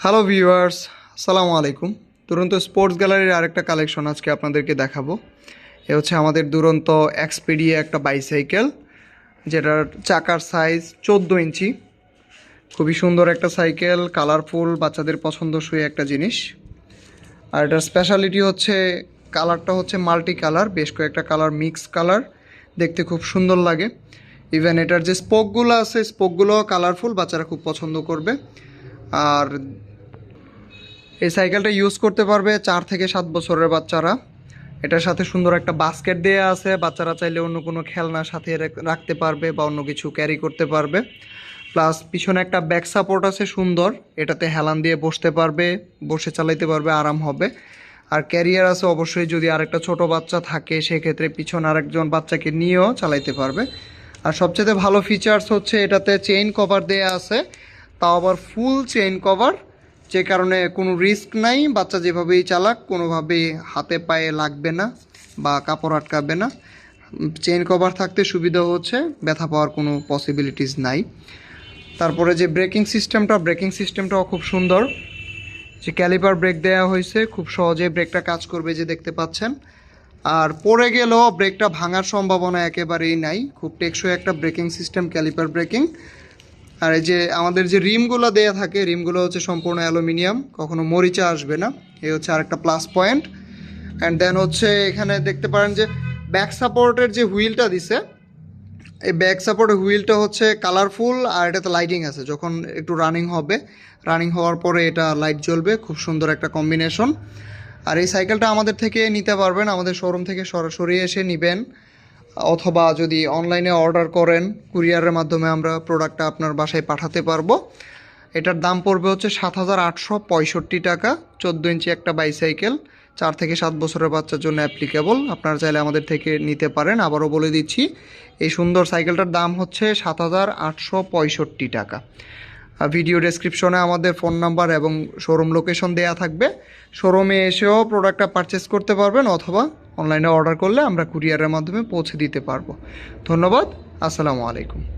Hello viewers আসসালামু আলাইকুম দুরন্ত স্পোর্টস গ্যালারির আরেকটা কালেকশন আজকে আপনাদেরকে দেখাবো। এ হচ্ছে আমাদের দুরন্ত এক্সপিডিয়া একটা বাইসাইকেল যেটার চাকার সাইজ চোদ্দ ইঞ্চি। খুবই সুন্দর একটা সাইকেল কালারফুল বাচ্চাদের পছন্দসই একটা জিনিস। আর এটার স্পেশালিটি হচ্ছে কালারটা হচ্ছে মাল্টি কালার বেশ কয়েকটা কালার মিক্স কালার দেখতে খুব সুন্দর লাগে। ইভেন এটার যে স্পোকগুলো আছে স্পোকগুলো কালারফুল বাচ্চারা খুব পছন্দ করবে। আর এই সাইকেলটা ইউজ করতে পারবে চার থেকে সাত বছরের বাচ্চারা। এটার সাথে সুন্দর একটা বাস্কেট দেওয়া আছে, বাচ্চারা চাইলে অন্য কোনো খেলনার সাথে রাখতে পারবে বা অন্য কিছু ক্যারি করতে পারবে। প্লাস পিছনে একটা ব্যাক সাপোর্ট আছে সুন্দর, এটাতে হেলান দিয়ে বসতে পারবে, বসে চালাইতে পারবে, আরাম হবে। আর ক্যারিয়ার আছে অবশ্যই যদি আরেকটা ছোট বাচ্চা থাকে, সেক্ষেত্রে পিছনে আরেকজন বাচ্চাকে নিয়েও চালাইতে পারবে। আর সবচেয়ে ভালো ফিচার্স হচ্ছে এটাতে চেইন কভার দেয়া আছে, তাও আবার ফুল চেইন কভার যে কারণে কোনো রিস্ক নাই, বাচ্চা যেভাবেই চালাক, কোনোভাবেই হাতে পায়ে লাগবে না বা কাপড় আটকাবে না। চেইন কভার থাকতে সুবিধা হচ্ছে, ব্যথা পাওয়ার কোনো পসিবিলিটিস নাই। তারপরে যে ব্রেকিং সিস্টেমটা ব্রেকিং সিস্টেমটাও খুব সুন্দর। যে ক্যালিপার ব্রেক দেওয়া হয়েছে, খুব সহজে ব্রেকটা কাজ করবে যে দেখতে পাচ্ছেন। আর পড়ে গেলেও ব্রেকটা ভাঙার সম্ভাবনা একেবারেই নাই। খুব টেকসই একটা ব্রেকিং সিস্টেম ক্যালিপার ব্রেকিং আর এই যে আমাদের যে রিমগুলো দেয়া থাকে, রিমগুলো হচ্ছে সম্পূর্ণ অ্যালুমিনিয়াম, কখনো মরিচা আসবে না। এই হচ্ছে আরেকটা প্লাস পয়েন্ট অ্যান্ড দেন হচ্ছে এখানে দেখতে পারেন যে ব্যাক সাপোর্টের যে হুইলটা দিছে, এই ব্যাক সাপোর্টের হুইলটা হচ্ছে কালারফুল আর এটাতে লাইটিং আছে। যখন একটু রানিং হবে রানিং হওয়ার পরে এটা লাইট জ্বলবে, খুব সুন্দর একটা কম্বিনেশন আর এই সাইকেলটা আমাদের থেকে নিতে পারবেন, আমাদের শোরুম থেকে সরাসরি এসে নেবেন। অথবা যদি অনলাইনে অর্ডার করেন কুরিয়ারের মাধ্যমে আমরা প্রোডাক্টটা আপনার বাসায় পাঠাতে পারব। এটার দাম পড়বে হচ্ছে সাত হাজার আটশো পঁয়ষট্টি টাকা, চোদ্দ ইঞ্চি একটা বাইসাইকেল চার থেকে সাত বছরের বাচ্চার জন্য অ্যাপ্লিকেবল আপনারা চাইলে আমাদের থেকে নিতে পারেন, আবারও বলে দিচ্ছি, এই সুন্দর সাইকেলটার দাম হচ্ছে সাত হাজার আটশো পঁয়ষট্টি টাকা। ভিডিও ডেসক্রিপশনে আমাদের ফোন নাম্বার এবং শোরুম লোকেশন দেয়া থাকবে। শোরুমে এসেও প্রোডাক্টটা পারচেস করতে পারবেন অথবা অনলাইনে অর্ডার করলে আমরা কুরিয়ারের মাধ্যমে পৌঁছে দিতে পারব। ধন্যবাদ আসসালামু আলাইকুম।